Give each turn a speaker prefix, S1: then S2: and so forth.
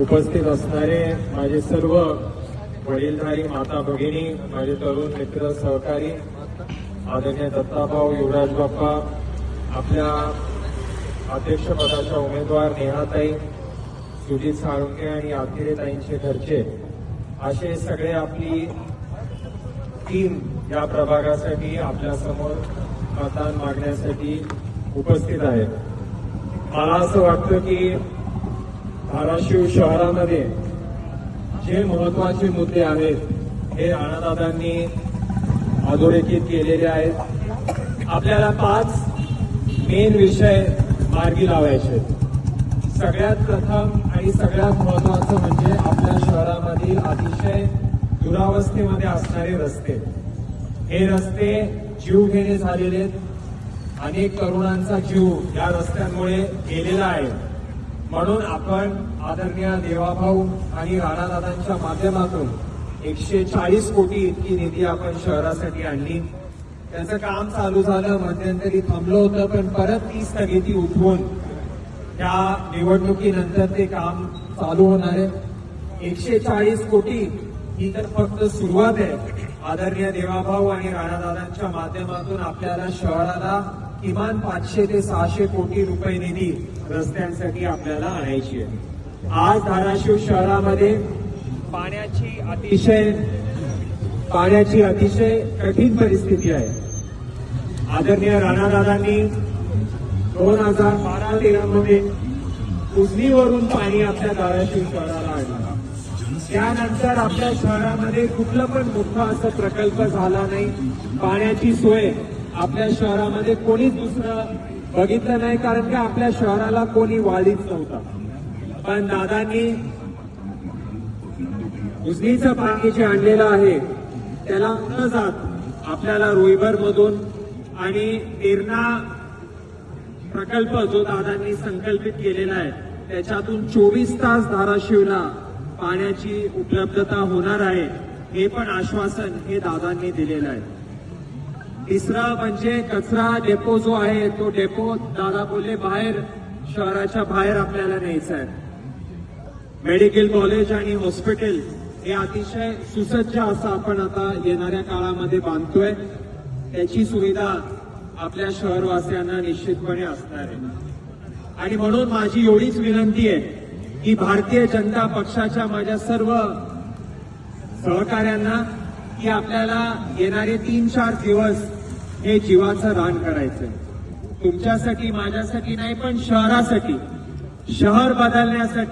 S1: उपस्थित असणारे माझे सर्व वडीलधारी माता भगिनी माझे तरुण मित्र सहकारी आदरणीय दत्ताभाऊ युवराज बाप्पा आपल्या अध्यक्षपदाच्या उमेदवार नेहाताई सुजित साळुंके आणि आखिरेताईंचे घरचे असे सगळे आपली टीम या प्रभागासाठी आपल्यासमोर मतदान मागण्यासाठी उपस्थित आहेत. मला असं वाटतं की धाराशिव शहरामध्ये जे महत्त्वाचे मुद्दे आहेत हे राणादादांनी अधोरेखित केलेले आहेत आपल्याला पाच मेन विषय मार्गी लावायचे आहेत. सगळ्यात प्रथम आणि सगळ्यात महत्वाचं म्हणजे आपल्या शहरामधील अतिशय दुरावस्थेमध्ये असणारे रस्ते हे रस्ते जीव घेणे झालेले आहेत. अनेक तरुणांचा जीव या रस्त्यांमुळे गेलेला आहे म्हणून आपण आदरणीय देवाभाऊ आणि राणादादांच्या माध्यमातून एकशे चाळीस कोटी इतकी निधी आपण शहरासाठी आणली. त्याचं काम चालू झालं मध्यंतरी थांबलं होतं पण परत ती स्थगिती उठवून त्या निवडणुकीनंतर ते काम चालू होणार आहे. एकशे चाळीस कोटी ही तर फक्त सुरुवात आहे. आदरणीय देवाभाऊ आणि राणादादांच्या माध्यमातून आपल्याला शहराला किमान पाचशे ते सहाशे कोटी रुपये निधी रस्त्यांसाठी आपल्याला आणायची आहे. आज धाराशिव शहरामध्ये पाण्याची अतिशय पाण्याची अतिशय कठीण परिस्थिती आहे. आदरणीय राणादादांनी दोन हजार बारा तेरा मध्ये उजनीवरून पाणी आपल्या धाराशिव शहराला आणलं. त्यानंतर आपल्या शहरामध्ये कुठलं पण मोठा असं प्रकल्प झाला नाही. पाण्याची सोय आपल्या शहरामध्ये कोणीच दुसरं बघितलं नाही कारण की आपल्या शहराला कोणी वाढीच नव्हता. पण दादांनी उजनीचं पाणी जे आणलेलं आहे त्याला न जात आपल्याला रोईभर मधून आणि तेरणा प्रकल्प जो दादांनी संकल्पित केलेला आहे त्याच्यातून चोवीस तास धाराशिवला पाण्याची उपलब्धता होणार आहे हे पण आश्वासन हे दादांनी दिलेलं आहे. तिसरा म्हणजे कचरा डेपो जो आहे तो डेपो दादा बोलले बाहेर शहराच्या बाहेर आपल्याला न्यायचा आहे. मेडिकल कॉलेज आणि हॉस्पिटल हे अतिशय सुसज्ज असं आपण आता येणाऱ्या काळामध्ये बांधतोय. त्याची सुविधा आपल्या शहरवासियांना निश्चितपणे असणार आहे. आणि म्हणून माझी एवढीच विनंती आहे की भारतीय जनता पक्षाच्या माझ्या सर्व सहकाऱ्यांना की आपल्याला येणारे तीन चार दिवस हे जीवाचं रान करायचंय. तुमच्यासाठी माझ्यासाठी नाही पण शहरासाठी शहर बदलण्यासाठी